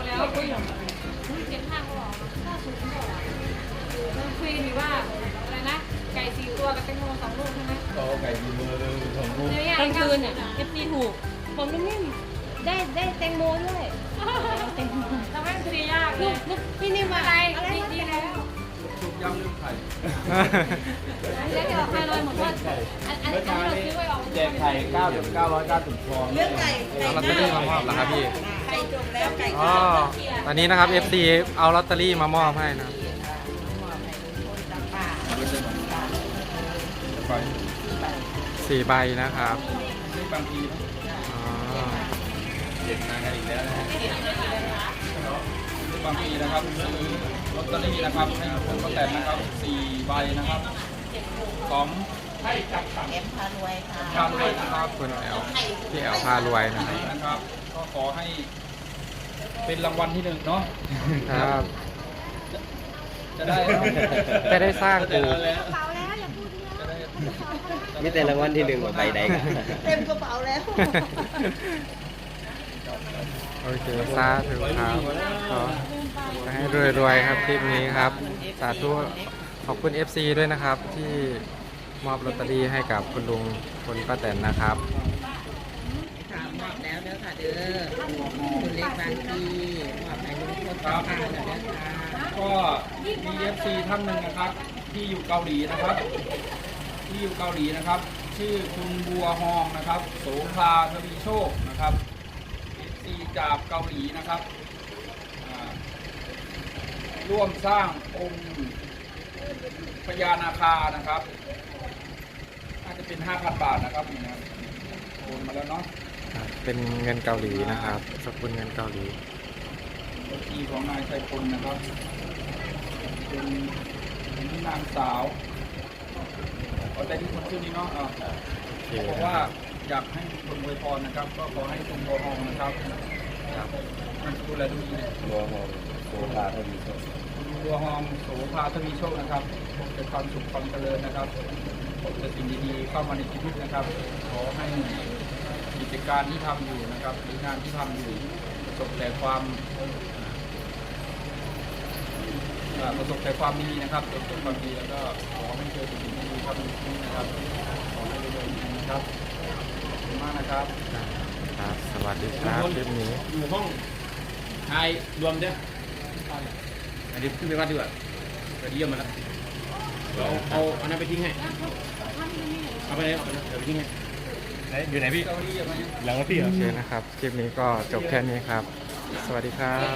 ไปแล้วคุยเสียงข้างเขาบอกข้าสูงบอกอะมันคุยมีว่าอะไรนะ ไก่สี่ตัวกับแตงโมสองลูกใช่ไหมก็ไก่ดีเบอร์เลยสองลูกเดี๋ยวกลางคืนเนี่ยเอฟซีถูกผมนิ่มๆได้ได้แตงโมด้วยแตงโมทำให้มันคดียากเลลูยกลูกพี่นิ่มอะอะไรไรอะไรดีแล้วชุบยำลืมไข่แล้วเดี๋ยวใครลอยหมดว่าอันอันนี้เราซื้อไว้ออกแจกไข่เก้าเก้าร้อยเก้าสิบฟองเรื่องไก่ไก่เอาลอตเตอรี่มามอบเหรอครับพี่ ไก่จบแล้วไก่อ๋อตอนนี้นะครับ FC เอาลอตเตอรี่มามอบให้นะครับไปสี่ใบนะครับซื้อบางทีอ๋อเด็ดมากันอีกแล้วนะฮะซื้อบางทีนะครับซื้อลอตเตอรี่นะครับให้คนก็แต่นะครับสี่ใบนะครับของให้จับตังเอ็มพารวยค่ะชาติเลยนะครับคุณแอลพี่แอลพารวยนะครับ นะครับ ก็ขอให้ เป็นรางวัลที่หนึ่งเนาะครับ จะได้เนอะจะได้สร้างกู จะได้มีแต่รางวัลที่หนึ่งกับใบใดกันเต็มกระเป๋าแล้ว โอเคสาธุครับขอให้รวยๆครับคลิปนี้ครับ สาธุขอบคุณ FC ด้วยนะครับที่มอบลอตเตอรี่ให้กับคุณลุงคุณป้าแตนนะครับค่ะมอบแล้ว เด้องคุณเล็กบางทีมอบให้ลุงพลกับป้าแล้วเด้อค่ะก็มีเอฟซีท่านหนึ่งนะครับ ที่อยู่เกาหลีนะครับ ที่อยู่เกาหลีนะครับ ชื่อคุณบัวฮองนะครับโสภาทวีโชคนะครับเอฟซีจากเกาหลีนะครับอ่าร่วมสร้างองค์พญานาคานะครับน่าจะเป็น 5,000 บาทนะครับนี่นะโอนมาแล้วเนาะ เป็นเงินเกาหลีนะครับสกุลเงินเกาหลีบัญชีของนายชัยพลนะครับ เป็นเป็นนางสาวเอาแต่ที่คนชื่อนี้เนาะอ่าโอเคบอกนะว่าครับอยากให้คนอวยพรนะครับ ก็ขอให้คุณบัวทองนะครับครับมันสกุลอะไรทุกทีเนี่ยบัวหอมโซฟาทวีโชคคุณบัวทองโสภาทวีโชคนะครับพบแต่ความสุขความเจริญนะครับพบแต่สิ่งดีๆเข้ามาในชีวิตนะครับ ขอให้ กิจการที่ทำอยู่นะครับหรืองานที่ทำอยู่ประสบแต่ความเอ่อประสบแต่ความดีนะครับประสบความดีแล้วก็ขอให้เจอสิ่งดีๆครับในชีวิตนะครับขอให้รวยๆนะครับขอบคุณมากนะครับครับสวัสดีครับคลิปนี้อยู่ห้องไทยรวมเด้ออันนี้ขึ้นไปวัดดีกว่าไปเยี่ยมมาแล้วเราเอาเอาอันนั้นไปทิ้งให้เอาไปเลยเอาไปเลยเดี๋ยวไปทิ้งให้อยู่ ไหนพี่หลีมาหลังรถพี่เหรโอเคนะครับ คลิปนี้ก็จบแค่นี้ครับ สวัสดีครับ